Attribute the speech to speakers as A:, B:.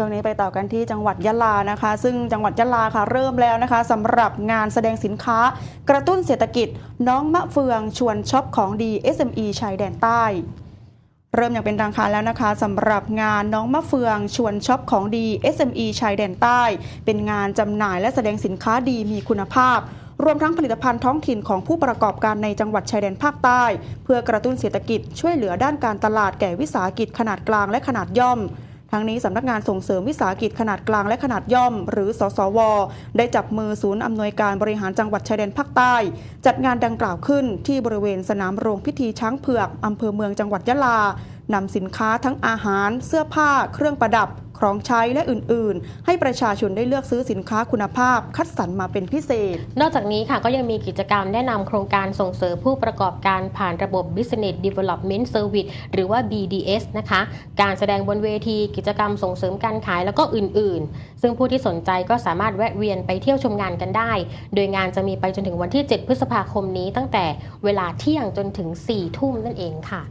A: ช่วงนี้ไปต่อกันที่จังหวัดยะลานะคะ ซึ่งจังหวัดยะลาค่ะเริ่มแล้วนะคะสำหรับงานแสดงสินค้ากระตุ้นเศรษฐกิจน้องมะเฟืองชวนช็อปของดี SME ชายแดนใต้ เริ่มอย่างเป็นทางการแล้วนะคะสำหรับงานน้องมะเฟืองชวนช็อปของดี SME ชายแดนใต้ เป็นงานจำหน่ายและแสดงสินค้าดีมีคุณภาพรวมทั้งผลิตภัณฑ์ท้องถิ่นของผู้ประกอบการในจังหวัดชายแดนภาคใต้ เพื่อกระตุ้นเศรษฐกิจช่วยเหลือด้านการตลาดแก่วิสาหกิจขนาดกลางและขนาดย่อม ทั้งนี้สำนักงานส่งเสริมวิสาหกิจขนาดกลางและขนาดย่อม หรือสสว ได้จับมือศูนย์อำนวยการบริหารจังหวัดชายแดนภาคใต้ จัดงานดังกล่าวขึ้นที่บริเวณสนามโรงพิธีช้างเผือกอำเภอเมืองจังหวัดยะลานำสินค้าทั้งอาหาร เสื้อผ้า เครื่องประดับ ของใช้และอื่นๆ ให้ประชาชนได้เลือกซื้อสินค้าคุณภาพ คัดสรรมาเป็นพิเศษ
B: นอกจากนี้ค่ะก็ยังมีกิจกรรมแนะนำโครงการส่งเสริมผู้ประกอบการผ่านระบบ Business Development Service หรือว่า BDS นะคะ การแสดงบนเวทีกิจกรรมส่งเสริมการขายแล้วก็อื่นๆ ซึ่งผู้ที่สนใจก็สามารถแวะเวียนไปเที่ยวชมงานกันได้ โดยงานจะมีไปจนถึงวันที่ 7 พฤษภาคมนี้ตั้งแต่เวลาเที่ยงจนถึง 4 ทุ่มนั่นเองค่ะ